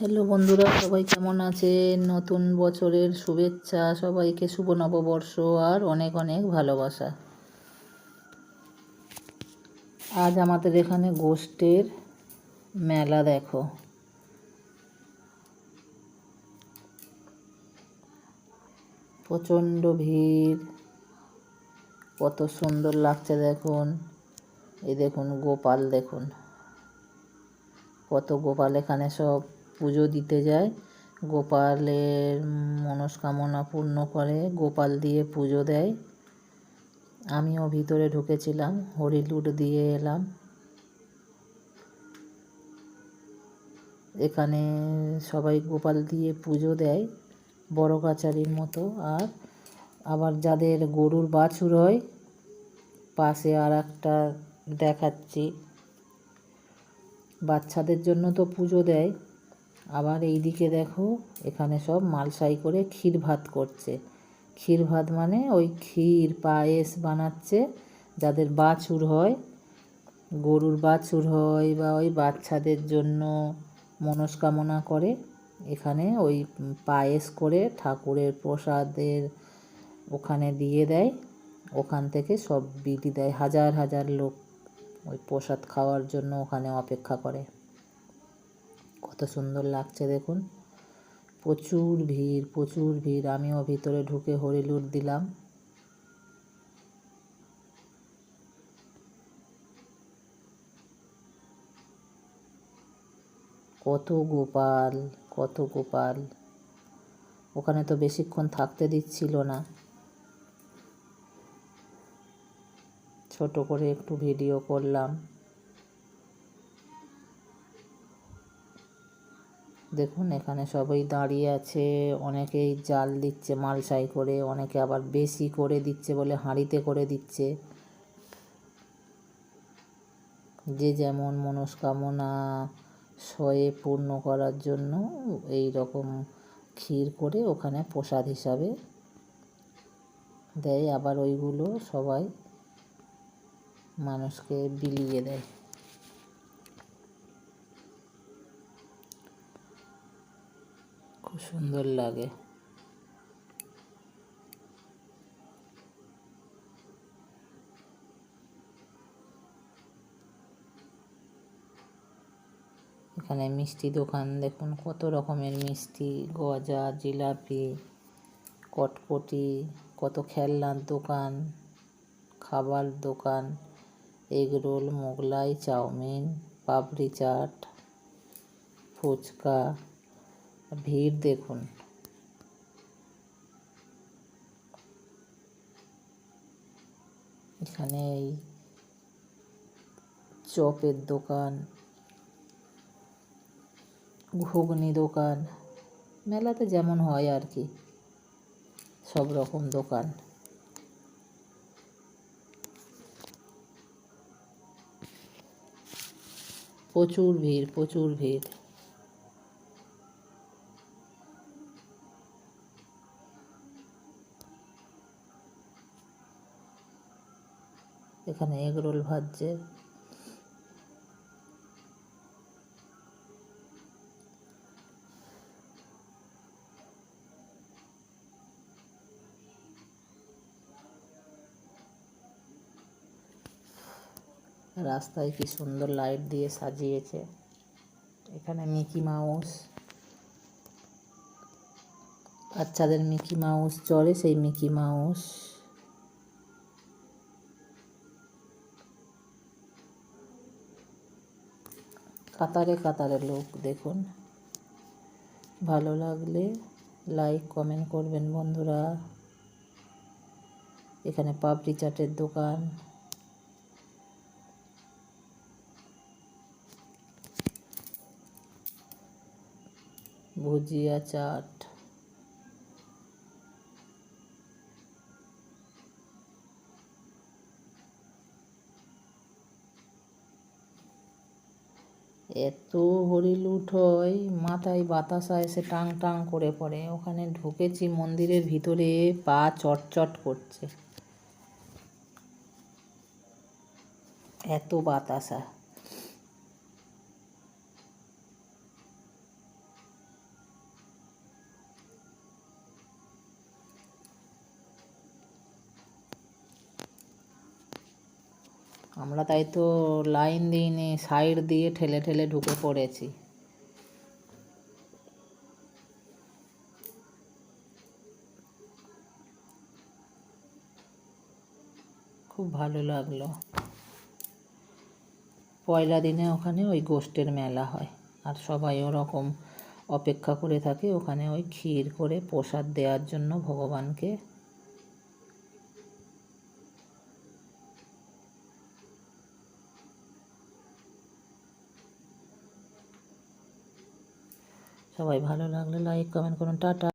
Hello বন্ধুরা, সবাই কেমন আছেন? নতুন বছরের শুভেচ্ছা, সবাইকে শুভ নববর্ষ আর অনেক অনেক ভালোবাসা। আজ আমাদের এখানে গোষ্ঠের মেলা দেখো। প্রচণ্ড ভিড়, কত সুন্দর লাগছে দেখুন। এই দেখুন, গোপাল দেখুন। কত গোপাল এখানে সব পুজো দিতে যায়। গোপালের মনস্কামনা পূর্ণ করে, গোপাল দিয়ে পুজো দেয়। আমিও ভিতরে ঢুকেছিলাম হরিলুট দিয়ে এলাম। এখানে সবাই গোপাল দিয়ে পুজো দেয়, বড় কাচারির মতো। আর আবার যাদের গরুর বাছুর হয়, পাশে আর একটা দেখাচ্ছি। বাচ্চাদের জন্য তো পুজো দেয়। আবার এই দিকে দেখো, এখানে সব মালসাই করে ক্ষীর ভাত করছে। ক্ষীর ভাত মানে ওই ক্ষীর পায়েস বানাচ্ছে, যাদের বাছুর হয়, গরুর বাছুর হয় বা ওই বাচ্চাদের জন্য মনস্কামনা করে, এখানে ওই পায়েস করে ঠাকুরের প্রসাদের ওখানে দিয়ে দেয়। ওখান থেকে সব বিলি দেয়, হাজার হাজার লোক ওই প্রসাদ খাওয়ার জন্য ওখানে অপেক্ষা করে। কত সুন্দর লাগছে দেখুন। প্রচুর ভিড় প্রচুর ভিড়। আমিও ভিতরে ঢুকে হরিলুট দিলাম। কত গোপাল কত গোপাল। ওখানে তো বেশিক্ষণ থাকতে দিচ্ছিল না। ছোট করে একটু ভিডিও করলাম। দেখুন, এখানে সবাই দাঁড়িয়ে আছে, অনেকেই জাল দিচ্ছে মালসাই করে, অনেকে আবার বেশি করে দিচ্ছে বলে হাঁড়িতে করে দিচ্ছে। যে যেমন মনস্কামনা সয়ে পূর্ণ করার জন্য এই রকম ক্ষীর করে ওখানে প্রসাদ হিসাবে দেয়। আবার ওইগুলো সবাই মানুষকে বিলিয়ে দেয়। সুন্দর লাগে। এখানে মিষ্টি দোকান, দেখুন কত রকমের মিষ্টি, গজা, জিলাপি, কটকটি, কত খেলনার দোকান, খাবার দোকান egg roll Mughlai, chowmein, papri chaat, phuchka. ভিড় দেখুন। এখানে এই চপের দোকান, ঘুগনি দোকান, মেলাতে যেমন হয় আর কি, সব রকম দোকান। প্রচুর ভিড় প্রচুর ভিড়। এখানে এগরোল ভাজছে। রাস্তায় কি সুন্দর লাইট দিয়ে সাজিয়েছে। এখানে মিকি মাউস। বাচ্চাদের মিকি মাউস চড়ে সেই মিকি মাউস। কাতারে কাতারে লোক দেখুন। ভালো লাগলে লাইক কমেন্ট করবেন বন্ধুরা। এখানে পাপড়ি চাটের দোকান। ভুজিয়া চাট। এত হরি লুট হয়, মাথায় বাতাসা এসে টাং টাং করে পড়ে। ওখানে ঢুকেছি মন্দিরের ভিতরে, পা চটচট করছে। এত বাতাসা। আমরা তাই তো লাইন দিইনি, সাইড দিয়ে ঠেলে ঠেলে ঢুকে পড়েছি। খুব ভালো লাগল। পয়লা দিনে ওখানে ওই গোষ্ঠের মেলা হয়, আর সবাই ওরকম অপেক্ষা করে থাকে, ওখানে ওই ক্ষীর করে প্রসাদ দেওয়ার জন্য ভগবানকে সবাই ভালো লাগলে লাইক কমেন্ট করুন টাটা।